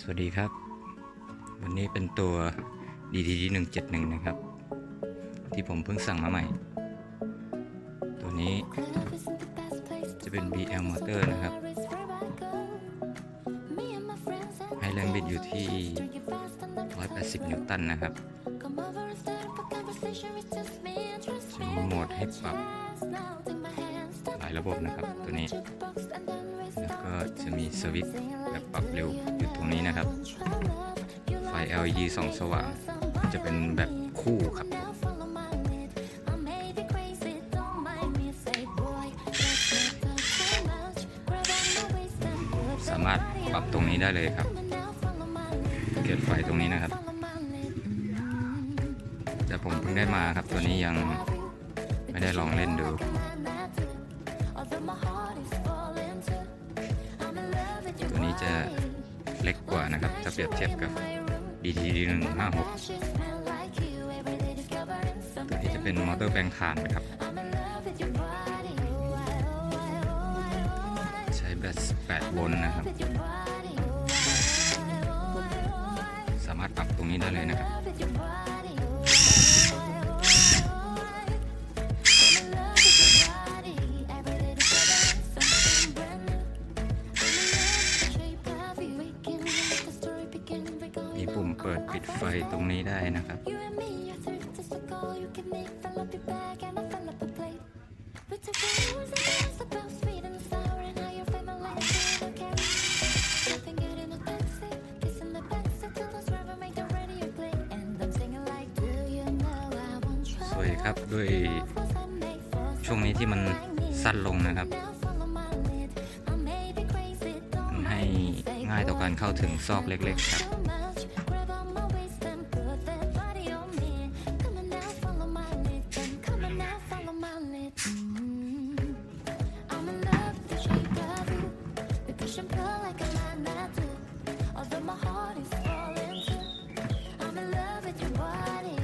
สวัสดีครับ วันนี้เป็นตัว DTD 171 นะครับ ที่ผมเพิ่งสั่งมาใหม่ ตัวนี้จะเป็น BL motor นะครับ ให้แรงบิดอยู่ที่ 180 นิวตันนะครับจะมีโหมดให้ปรับหลายระบบนะครับตัวนี้ แล้วก็จะมีสวิตช์แบบปรับเร็ว ตรงนี้นะครับ ไฟ LED ส่องสว่าง จะเป็นแบบคู่ครับสามารถปรับตรงนี้ได้เลยครับ เก็บไฟตรงนี้นะครับ แต่ผมเพิ่งได้มาครับ ตัวนี้ยังไม่ได้ลองเล่นดูตัวนี้จะ เล็กกว่านะครับ ถ้าเปรียบเทียบกับ DTD 156ตัวนี้จะเป็นมอเตอร์แปลงถ่านนะครับ ใช้แบต8โวลต์นะครับ สามารถปรับตรงนี้ได้เลยนะครับ ปุ่มเปิดปิดไฟตรงนี้ได้นะครับ สวยครับด้วยช่วงนี้ที่มันสั้นลงนะครับมันให้ง่ายต่อการเข้าถึงซอกเล็กๆครับ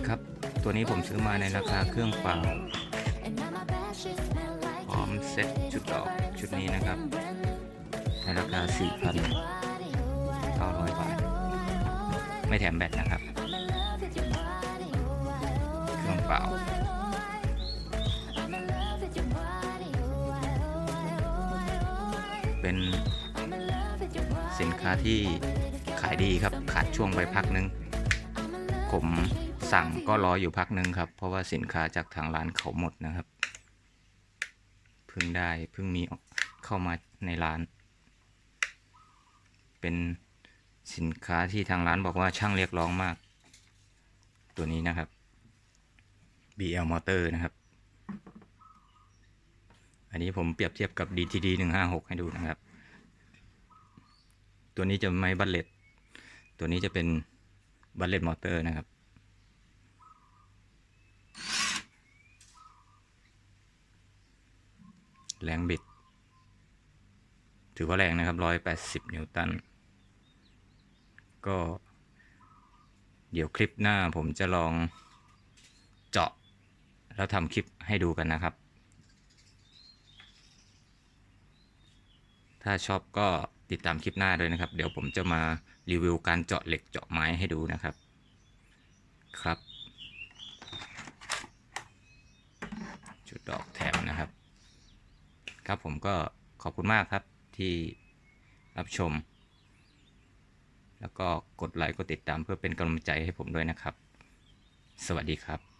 ครับ ตัวนี้ผมซื้อมาในราคาเครื่องเปล่าพร้อมเซ็ตชุดดอกชุดนี้นะครับ ในราคา 4,900 บาท ไม่แถมแบตนะครับ เครื่องเปล่าเป็น สินค้าที่ขายดีครับขาดช่วงไปพักนึง ผมสั่งก็รออยู่พักนึงครับ เพราะว่าสินค้าจากทางร้านเขาหมดนะครับ เพิ่งได้เพิ่งมีเข้ามาในร้าน เป็นสินค้าที่ทางร้านบอกว่าช่างเรียกร้องมาก ตัวนี้นะครับ BL Motor นะครับ อันนี้ผมเปรียบเทียบกับ DTD 156 ให้ดูนะครับ ตัวนี้จะไม่บัลเลตตัวนี้จะเป็นบัลเลตมอเตอร์นะครับ แรงบิด ถือว่าแรงนะครับ180นิวตัน ก็ เดี๋ยวคลิปหน้าผมจะลองเจาะ แล้วทำคลิปให้ดูกันนะครับ ถ้าชอบก็ ติดตามคลิปหน้าด้วยนะครับ เดี๋ยวผมจะมารีวิวการเจาะเหล็กเจาะไม้ให้ดูนะครับ ครับชุดดอกแถมนะครับ ครับผมก็ขอบคุณมากครับที่รับชม แล้วก็กดไลค์กดติดตามเพื่อเป็นกำลังใจให้ผมด้วยนะครับ สวัสดีครับ